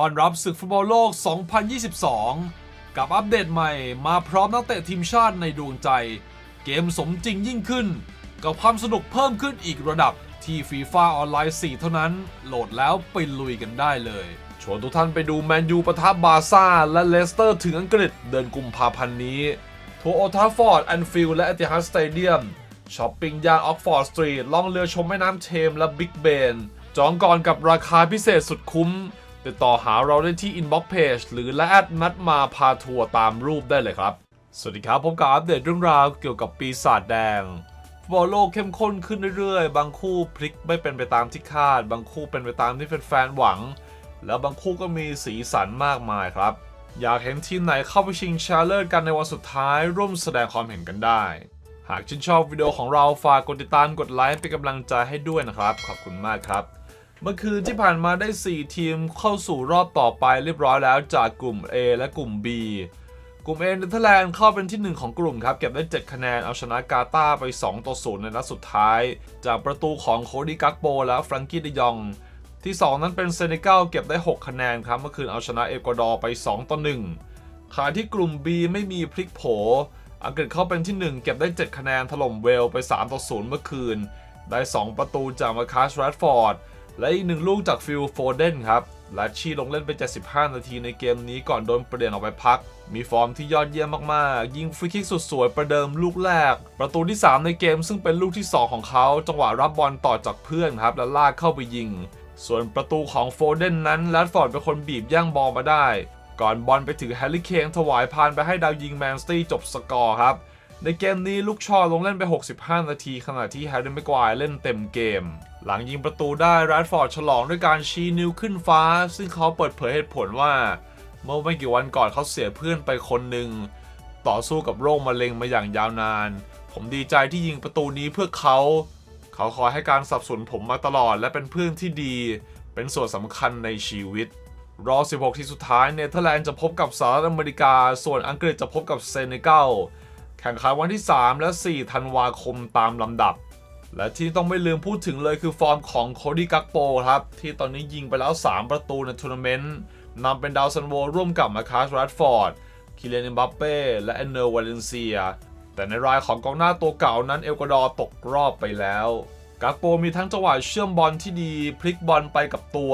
ต้อนรับศึกฟุตบอลโลก 2022 กับอัปเดตใหม่มาพร้อมนักเตะทีมชาติในดวงใจ เกมสมจริงยิ่งขึ้น กับความสนุกเพิ่มขึ้นอีกระดับที่ฟีฟ่าออนไลน์ 4 เท่านั้น โหลดแล้วไปลุยกันได้เลย ชวนทุกท่านไปดูแมนยูปะทะบาซ่า และเลสเตอร์ถึงอังกฤษเดือนกุมภาพันธ์นี้ ทัวร์โอทาฟอร์ดแอนฟิลและเอติฮัดสเตเดียมช้อปปิ้งย่านออกฟอร์ดสตรีทล่องเรือชมแม่น้ำเทมและบิ๊กเบน จองก่อนกับราคาพิเศษสุดคุ้ม ติดต่อหาเราได้ที่ Inbox Page หรือและแอดนัดมาพาทัวร์ตามรูปได้เลยครับ สวัสดีครับ ผมกับอัปเดตเรื่องราวเกี่ยวกับปีศาจแดงฟุตบอลโลกเข้มข้นขึ้นเรื่อยๆ บางคู่พลิกไม่เป็นไปตามที่คาด บางคู่เป็นไปตามที่แฟนๆหวัง แล้วบางคู่ก็มีสีสันมากมายครับ อยากเห็นทีมไหนเข้าไปชิงชนะเลิศกันในวันสุดท้ายร่วมแสดงความเห็นกันได้ หากชื่นชอบวิดีโอของเราฝากกดติดตามกดไลค์เป็นกำลังใจให้ด้วยนะครับ ขอบคุณมากครับ เมื่อคืนที่ผ่านมาได้ 4 ทีมเข้าสู่รอบต่อไปเรียบร้อยแล้วจากกลุ่ม A และกลุ่ม B กลุ่ม A เนเธอร์แลนด์เข้าเป็นที่ 1 ของกลุ่มครับ เก็บได้ 7 คะแนนเอาชนะกาตาร์ไป 2 ต่อ 0 ในนัดสุดท้าย จากประตูของโคดีกักโปและฟรังกี้เดยอง ที่ 2 นั้นเป็นเซเนกัลเก็บได้ 6 คะแนนครับเมื่อคืนเอาชนะเอกวาดอร์ไป 2 ต่อ 1ขณะที่กลุ่ม B ไม่มีพลิกโผ อังกฤษเข้าเป็นที่ 1 เก็บได้ 7 คะแนนถล่มเวลไป 3 ต่อ 0 เมื่อคืน ได้ 2 ประตูจากมาคัสแรดฟอร์ด และอีกหนึ่งลูกจากฟิลโฟเดนครับลัชชี่ลงเล่นไป 75 นาทีในเกมนี้ก่อนโดนเปลี่ยนออกไปพัก มีฟอร์มที่ยอดเยี่ยมมากๆ ยิงฟรีคิกสุดสวยประเดิมลูกแรก ประตูที่ 3 ในเกมซึ่งเป็นลูกที่ 2 ของเขา จังหวะรับบอลต่อจากเพื่อนครับ แล้วลากเข้าไปยิง ส่วนประตูของโฟเดนนั้นแรดฟอร์ดเป็นคนบีบย่างบอลมาได้ ก่อนบอลไปถึงแฮร์รี่เคนถวายพานไปให้ดาวยิงแมนสตี้จบสกอร์ครับ ในเกมนี้ลูกชอลงเล่นไป 65 นาทีขณะที่แฮร์รี่แม็กควายเล่นเต็มเกม หลังยิงประตูได้แรดฟอร์ดฉลองด้วยการชี้นิ้วขึ้นฟ้า ซึ่งเขาเปิดเผยเหตุผลว่า เมื่อไม่กี่วันก่อนเขาเสียเพื่อนไปคนหนึ่ง ต่อสู้กับโรคมะเร็งมาอย่างยาวนาน ผมดีใจที่ยิงประตูนี้เพื่อเขา เขาคอยให้การสนับสนุนผมมาตลอดและเป็นเพื่อนที่ดี เป็นส่วนสำคัญในชีวิต รอ 16 ทีสุดท้ายเนเธอร์แลนด์จะพบกับสหรัฐอเมริกา ส่วนอังกฤษจะพบกับเซเนกัลแข่งขันวันที่ 3 และ 4 ธันวาคมตามลำดับ และที่ต้องไม่ลืมพูดถึงเลยคือฟอร์มของโคดี้กักโปครับ ที่ตอนนี้ยิงไปแล้ว 3 ประตูในทัวร์นาเมนต์นำเป็นดาวซันโวร่วมกับมาคาสแรดฟอร์ด คิเลนเอมบัปเป้ และแอนเนอร์วาเลนเซีย แต่ในรายของกองหน้าตัวเก่านั้นเอลกวาดอร์ตกรอบไปแล้วกักโปมีทั้งจังหวะเชื่อมบอลที่ดี พลิกบอลไปกับตัว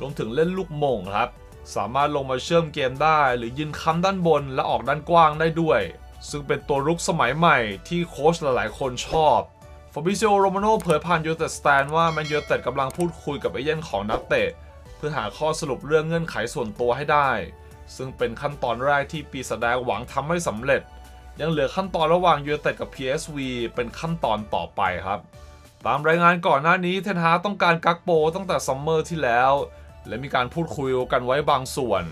รวมถึงเล่นลูกมงครับ สามารถลงมาเชื่อมเกมได้ หรือยืนค้ำด้านบนและออกด้านกว้างได้ด้วย ซึ่งเป็นตัวรุกสมัยใหม่ที่โค้ชหลายๆ คนชอบ ฟาบิซิโอโรมาโนเผยผ่านยูเต็ดสแตนว่าแมนยูเต็ดกำลังพูดคุยกับเอเย่นของนักเตะ เพื่อหาข้อสรุปเรื่องเงื่อนไขส่วนตัวให้ได้ ซึ่งเป็นขั้นตอนแรกที่ปีศาจแดงหวังทำให้สำเร็จ ยังเหลือขั้นตอนระหว่างยูเต็ดกับ PSV เป็นขั้นตอนต่อไปครับ ตามรายงานก่อนหน้านี้เทนฮาต้องการกักโปตั้งแต่ซัมเมอร์ที่แล้ว และมีการพูดคุยกันไว้บางส่วน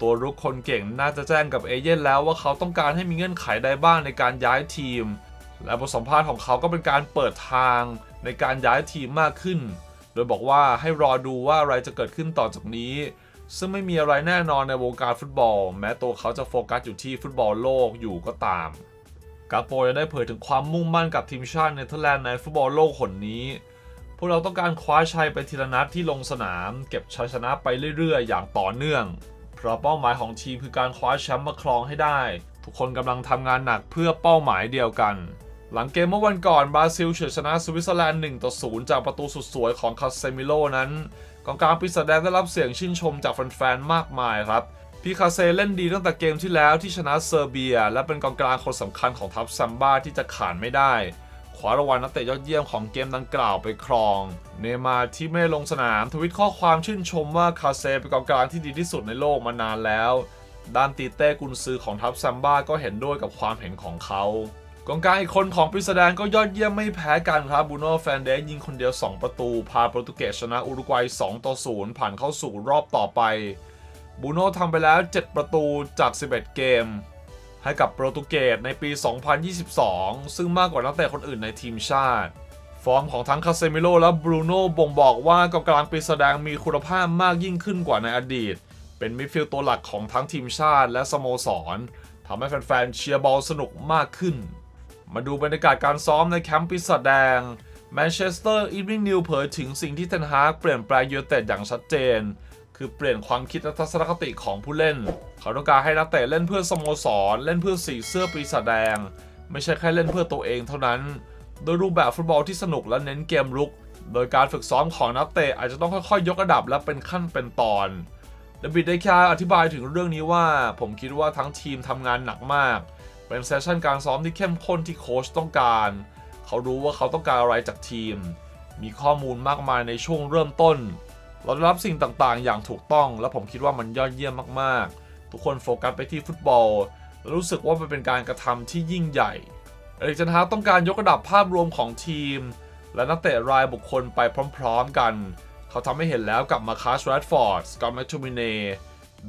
ตัวรุกคนเก่งน่าจะแจ้งกับเอเย่นแล้วว่าเขาต้องการให้มีเงื่อนไขใดบ้างในการย้ายทีม และบทสัมภาษณ์ของเขาก็เป็นการเปิดทางในการย้ายทีมมากขึ้น โดยบอกว่าให้รอดูว่าอะไรจะเกิดขึ้นต่อจากนี้ ซึ่งไม่มีอะไรแน่นอนในวงการฟุตบอล แม้ตัวเขาจะโฟกัสอยู่ที่ฟุตบอลโลกอยู่ก็ตาม กาโปยังได้เผยถึงความมุ่งมั่นกับทีมชาติเนเธอร์แลนด์ในฟุตบอลโลกหนนี้ พวกเราต้องการคว้าชัยไปทีละนัดที่ลงสนาม เก็บชัยชนะไปเรื่อยๆ อย่างต่อเนื่อง เพราะเป้าหมายของทีมคือการคว้าแชมป์มาครองให้ได้ ทุกคนกำลังทำงานหนักเพื่อเป้าหมายเดียวกัน หลังเกมเมื่อวันก่อนบราซิลเฉือนชนะสวิตเซอร์แลนด์ 1 ต่อ 0 จากประตูสุดสวยของคาเซมิโลนั้นกองกลางปีศาจแดงได้รับเสียงชื่นชมจากแฟนๆ มากมายครับพี่คาเซเล่นดีตั้งแต่เกมที่แล้วที่ชนะเซอร์เบีย และเป็นกองกลางคนสำคัญของทัพซัมบ้าที่จะขาดไม่ได้คว้ารางวัลนักเตะยอดเยี่ยมของเกมดังกล่าวไปครอง เนมาร์ที่ไม่ลงสนามทวิตข้อความชื่นชมว่าคาเซเป็นกองกลางที่ดีที่สุดในโลกมานานแล้ว ด้านตีเต้กุนซือของทัพซัมบ้าก็เห็นด้วยกับความเห็นของเขา กองกลางอีกคนของปริสแดงก็ยอดเยี่ยมไม่แพ้กันครับบูโน่แฟนเดสยิงคนเดียว 2 ประตู พาโปรตุเกสชนะอุรุกวัย 2 ต่อ 0 ผ่านเข้าสู่รอบต่อไปบูโน่ทำไปแล้ว 7 ประตูจาก 11 เกม ให้กับโปรตุเกสในปี 2022 ซึ่งมากกว่านักเตะคนอื่นในทีมชาติ ฟอร์มของทั้งคาเซมิโลและบรูโน่บ่งบอกว่ากองกลางปีศาจแดงมีคุณภาพมากยิ่งขึ้นกว่าในอดีต เป็นมิดฟิลด์ตัวหลักของทั้งทีมชาติและสโมสรทำให้แฟนๆเชียร์บอลสนุกมากขึ้น มาดูบรรยากาศการซ้อมในแคมป์ปีศาจแดงแมนเชสเตอร์อีฟ n ิ n งนิวเผยถึงสิ่งที่เทนฮากเปลี่ยนแปลงยูเต็ดอย่างชัดเจน คือเปลี่ยนความคิดและทัศนคติของผู้เล่น เขาต้องการให้นักเตะเล่นเพื่อสโมสร เล่นเพื่อสีเสื้อปีศาจแดง ไม่ใช่แค่เล่นเพื่อตัวเองเท่านั้น โดยรูปแบบฟุตบอลที่สนุกและเน้นเกมรุก โดยการฝึกซ้อมของนักเตะอาจจะต้องค่อยๆ ยกระดับและเป็นขั้นเป็นตอนเดวิดเดคาอธิบายถึงเรื่องนี้ว่า ผมคิดว่าทั้งทีมทำงานหนักมาก เป็นเซสชั่นการซ้อมที่เข้มข้นที่โค้ชต้องการ เขารู้ว่าเขาต้องการอะไรจากทีม มีข้อมูลมากมายในช่วงเริ่มต้น เราได้รับสิ่งต่างๆ อย่างถูกต้อง และผมคิดว่ามันยอดเยี่ยมมากๆ ทุกคนโฟกัสไปที่ฟุตบอล และรู้สึกว่ามันเป็นการกระทำที่ยิ่งใหญ่เอริกเทนฮาต้องการยกระดับภาพรวมของทีม และนักเตะรายบุคคลไปพร้อม ๆ กัน เขาทำให้เห็นแล้วกับมาคาสแรดฟอร์ดสกอตแมคทูมิเน่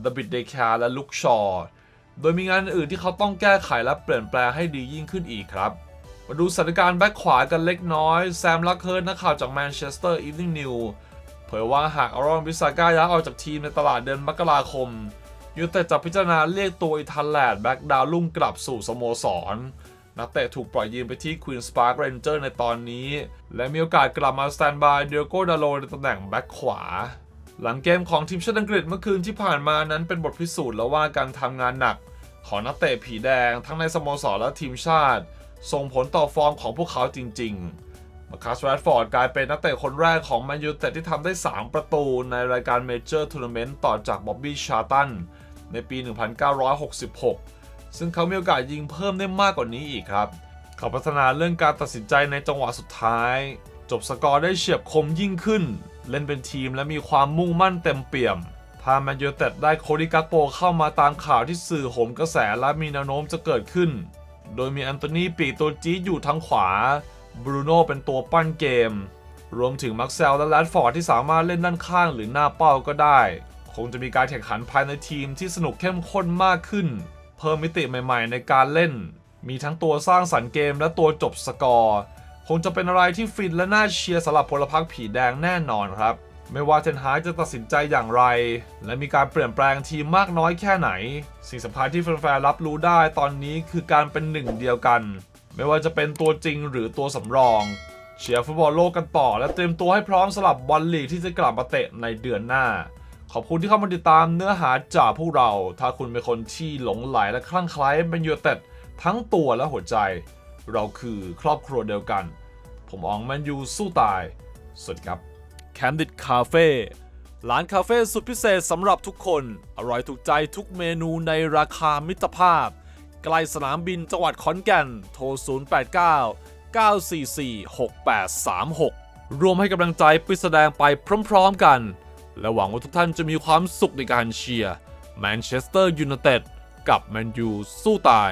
ดบิดเดคาและลุคชอร์ โดยมีงานอื่นที่เขาต้องแก้ไขและเปลี่ยนแปลงให้ดียิ่งขึ้นอีกครับ มาดูสถานการณ์แบ็คขวากันเล็กน้อย แซมลักเคิร์ดนักข่าวจากแมนเชสเตอร์อีฟ n ิ n งนิวเผยว่าหากอารอนวิสาก้าย้ายออกจากทีมในตลาดเดือนมกราคม ยูไนเต็ดจะพิจารณาเรียกตัวอิทันแลดแบ็กดาวลุ่งกลับสู่สโมสรนักเตะถูกปล่อยยืมไปที่ควีนสปาร์ r เรนเจอร์ในตอนนี้ และมีโอกาสกลับมาสแตนบายเดียโกดาโลในตำแหน่งแบ็คขวา หลังเกมของทีมชาติอังกฤษเมื่อคืนที่ผ่านมานั้นเป็นบทพิสูจน์แล้วว่าการทำงานหนัก ของนักเตะผีแดงทั้งในสโมสรและทีมชาติ ส่งผลต่อฟอร์มของพวกเขาจริงๆมาคัสแรดฟอร์ดกลายเป็นนักเตะคนแรกของแมนยูเต็ดที่ทำได้ 3 ประตูในรายการเมเจอร์ทัวร์นาเมนต์ต่อจากบ๊อบบี้ชาร์ตันในปี 1966 ซึ่งเขามีโอกาสยิงเพิ่มได้มากกว่านี้อีกครับ เขาพัฒนาเรื่องการตัดสินใจในจังหวะสุดท้าย จบสกอร์ได้เฉียบคมยิ่งขึ้น เล่นเป็นทีมและมีความมุ่งมั่นเต็มเปี่ยม พาแมนยูเต็ดได้โคดิกาโปเข้ามาตามข่าวที่สื่อโหมกระแสและมีแนวโน้มจะเกิดขึ้น โดยมีแอนโทนีปีตัวจี๊อยู่ทางขวา บรูโน่เป็นตัวปั้นเกม รวมถึงมักเซลและแรดฟอร์ดที่สามารถเล่นด้านข้างหรือหน้าเป้าก็ได้ คงจะมีการแข่งขันภายในทีมที่สนุกเข้มข้นมากขึ้น เพิ่มมิติใหม่ ๆ ในการเล่น มีทั้งตัวสร้างสรรค์เกมและตัวจบสกอร์ คงจะเป็นอะไรที่ฟินและน่าเชียร์สำหรับพลพรรคผีแดงแน่นอนครับ ไม่ว่าเทนฮากจะตัดสินใจอย่างไร และมีการเปลี่ยนแปลงทีมมากน้อยแค่ไหน สิ่งสำคัญที่แฟนๆรับรู้ได้ตอนนี้คือการเป็นหนึ่งเดียวกัน ไม่ว่าจะเป็นตัวจริงหรือตัวสำรอง เชียร์ฟุตบอลโลกกันต่อ และเตรียมตัวให้พร้อมสำหรับบอลลีกที่จะกลับมาเตะในเดือนหน้า ขอบคุณที่เข้ามาติดตามเนื้อหาจากพวกเรา ถ้าคุณเป็นคนที่หลงไหลและคลั่งไคล้เป็นยูเต็ดทั้งตัวและหัวใจ เราคือครอบครัวเดียวกัน ผมอองแมนยูสู้ตาย สวัสดีครับ Candid Cafe ร้านคาเฟ่สุดพิเศษสำหรับทุกคน อร่อยถูกใจทุกเมนูในราคามิตรภาพ ใกล้สนามบินจังหวัดขอนแก่น โทร 089 944 6836 รวมให้กำลังใจไปแสดงไปพร้อมๆกัน และหวังว่าทุกท่านจะมีความสุขในการเชียร์แมนเชสเตอร์ยูไนเต็ดกับแมนยูสู้ตาย